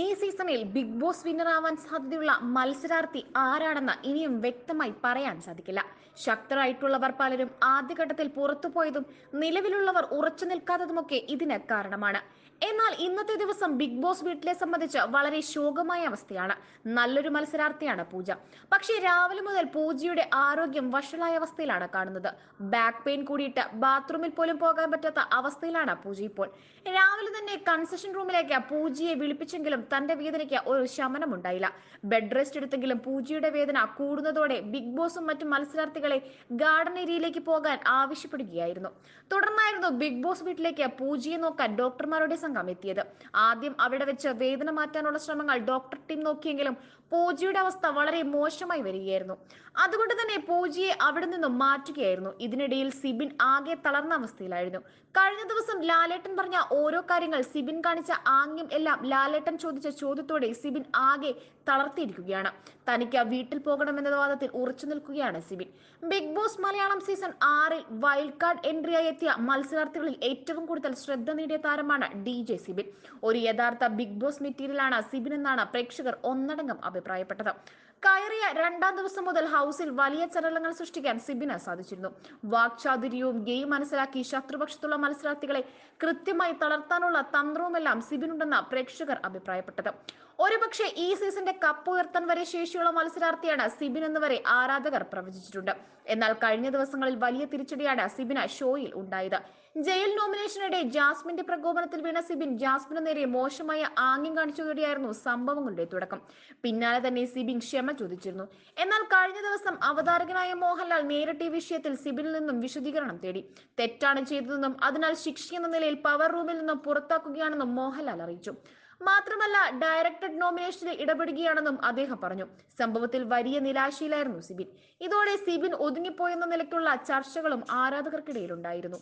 ഈ സീസണിൽ big boss winner ആവാൻ സാധ്യതയുള്ള മത്സരാർത്ഥി ആരാണെന്ന് ഇനിയും വ്യക്തമായി പറയാൻ സാധിക്കില്ല. ശക്തരായിട്ടുള്ളവർ പലരും ആദ്യഘട്ടത്തിൽ പുറത്തുപോയതും നിലവിലുള്ളവർ ഉറച്ചു നിൽക്കാത്തതുമൊക്കെ ഇതിന് കാരണമാണ്. എന്നാൽ ഇന്നത്തെ ദിവസം ബിഗ് ബോസ് വീട്ടിലെ സംബന്ധിച്ച് വളരെ ശോകമായ അവസ്ഥയാണ്. നല്ലൊരു മത്സരാർത്ഥിയാണ് പൂജ. പക്ഷേ രാവിലെ മുതൽ പൂജയുടെ ആരോഗ്യം വഷളായ അവസ്ഥയിലാണ് കാണുന്നത്. ബാക്ക് പെയിൻ കൂടിയിട്ട് ബാത്റൂമിൽ പോലും പോകാൻ പറ്റാത്ത അവസ്ഥയിലാണ് പൂജ ഇപ്പോൾ. രാവിലെ തന്നെ കൺസെഷൻ റൂമിലേക്ക് പൂജയെ വിളിപ്പിച്ചെങ്കിലും തന്റെ വേദനയ്ക്ക് ഒരു ശമനം ഉണ്ടായില്ല ബെഡ് റെസ്റ്റ് എടുത്തെങ്കിലും പൂജയുടെ വേദന കൂടുന്നതോടെ ബിഗ് ബോസും മറ്റു മത്സരാർത്ഥികളെ ഗാർഡൻ ഏരിയയിലേക്ക് പോകാൻ ആവശ്യപ്പെടുകയായിരുന്നു. തുടർന്നായിരുന്നു ബിഗ് ബോസ് വീട്ടിലേക്ക് പൂജയെ നോക്കാൻ ഡോക്ടർമാരുടെ സംഘം എത്തിയത്. ആദ്യം അവിടെ വെച്ച് വേദന മാറ്റാനുള്ള ശ്രമങ്ങൾ ഡോക്ടർ ടീം നോക്കിയെങ്കിലും പൂജയുടെ അവസ്ഥ വളരെ മോശമായി വരികയായിരുന്നു. അതുകൊണ്ട് തന്നെ പൂജയെ അവിടെ നിന്നും മാറ്റുകയായിരുന്നു. ഇതിനിടയിൽ സിബിൻ ആകെ തളർന്ന അവസ്ഥയിലായിരുന്നു. കഴിഞ്ഞ ദിവസം ലാലേട്ടൻ പറഞ്ഞ ഓരോ കാര്യങ്ങൾ സിബിൻ കാണിച്ച ആംഗ്യം എല്ലാം ലാലേട്ടൻ ചോദിച്ച ചോദ്യത്തോടെ സിബിൻ ആകെ തളർത്തിയിരിക്കുകയാണ്. തനിക്ക് വീട്ടിൽ പോകണമെന്ന വാദത്തിൽ ഉറച്ചു നിൽക്കുകയാണ് Sibin. Big boss Malayalam season ആറിൽ വൈൽഡ് കാർഡ് എൻട്രിയായി എത്തിയ മത്സരാർത്ഥികളിൽ ഏറ്റവും കൂടുതൽ ശ്രദ്ധ നേടിയ താരമാണ് ഡി ജെ സിബിൻ. ഒരു യഥാർത്ഥ ബിഗ് ബോസ് മെറ്റീരിയലാണ് സിബിൻ എന്നാണ് പ്രേക്ഷകർ ഒന്നടങ്കം അഭിപ്രായപ്പെട്ടത് കയറിയ രണ്ടാം ദിവസം മുതൽ ഹൗസിൽ വലിയ ചലനങ്ങൾ സൃഷ്ടിക്കാൻ സിബിന് സാധിച്ചിരുന്നു. വാക്ചാതുര്യവും ഗെയിം മനസ്സിലാക്കി ശത്രുപക്ഷത്തുള്ള മത്സരാർത്ഥികളെ കൃത്യമായി തളർത്താനുള്ള തന്ത്രവുമെല്ലാം സിബിനുണ്ടെന്ന പ്രേക്ഷകർ അഭിപ്രായപ്പെട്ടത്. ഒരുപക്ഷെ ഈ സീസണിന്റെ കപ്പ് ഉയർത്താൻ വരെ ശേഷിയുള്ള മത്സരാർത്ഥിയാണ് സിബിൻ എന്ന് വരെ ആരാധകർ പ്രവചിച്ചിട്ടുണ്ട്. എന്നാൽ കഴിഞ്ഞ ദിവസങ്ങളിൽ വലിയ തിരിച്ചടിയാണ് സിബിന് ഷോയിൽ ഉണ്ടായത്. ജയിൽ നോമിനേഷനിടെ ജാസ്മിന്റെ പ്രകോപനത്തിൽ വീണ സിബിൻ ജാസ്മിന് നേരെ മോശമായ ആംഗ്യം കാണിച്ചതോടെയായിരുന്നു സംഭവങ്ങളുടെ തുടക്കം. പിന്നാലെ തന്നെ സിബിൻ ക്ഷമ ചോദിച്ചിരുന്നു. എന്നാൽ കഴിഞ്ഞ ദിവസം അവതാരകനായ മോഹൻലാൽ നേരിട്ട് ഈ വിഷയത്തിൽ സിബിനിൽ നിന്നും വിശദീകരണം തേടി. തെറ്റാണ് ചെയ്തതെന്നും അതിനാൽ ശിക്ഷിക്കുന്ന നിലയിൽ പവർ റൂമിൽ നിന്നും പുറത്താക്കുകയാണെന്നും മോഹൻലാൽ അറിയിച്ചു. മാത്രമല്ല ഡയറക്ടഡ് നോമിനേഷനിൽ ഇടപെടുകയാണെന്നും അദ്ദേഹം പറഞ്ഞു. സംഭവത്തിൽ വലിയ നിരാശയിലായിരുന്നു സിബിൻ. ഇതോടെ സിബിൻ ഒതുങ്ങിപ്പോയെന്ന നിലയ്ക്കുള്ള ചർച്ചകളും ആരാധകർക്കിടയിലുണ്ടായിരുന്നു.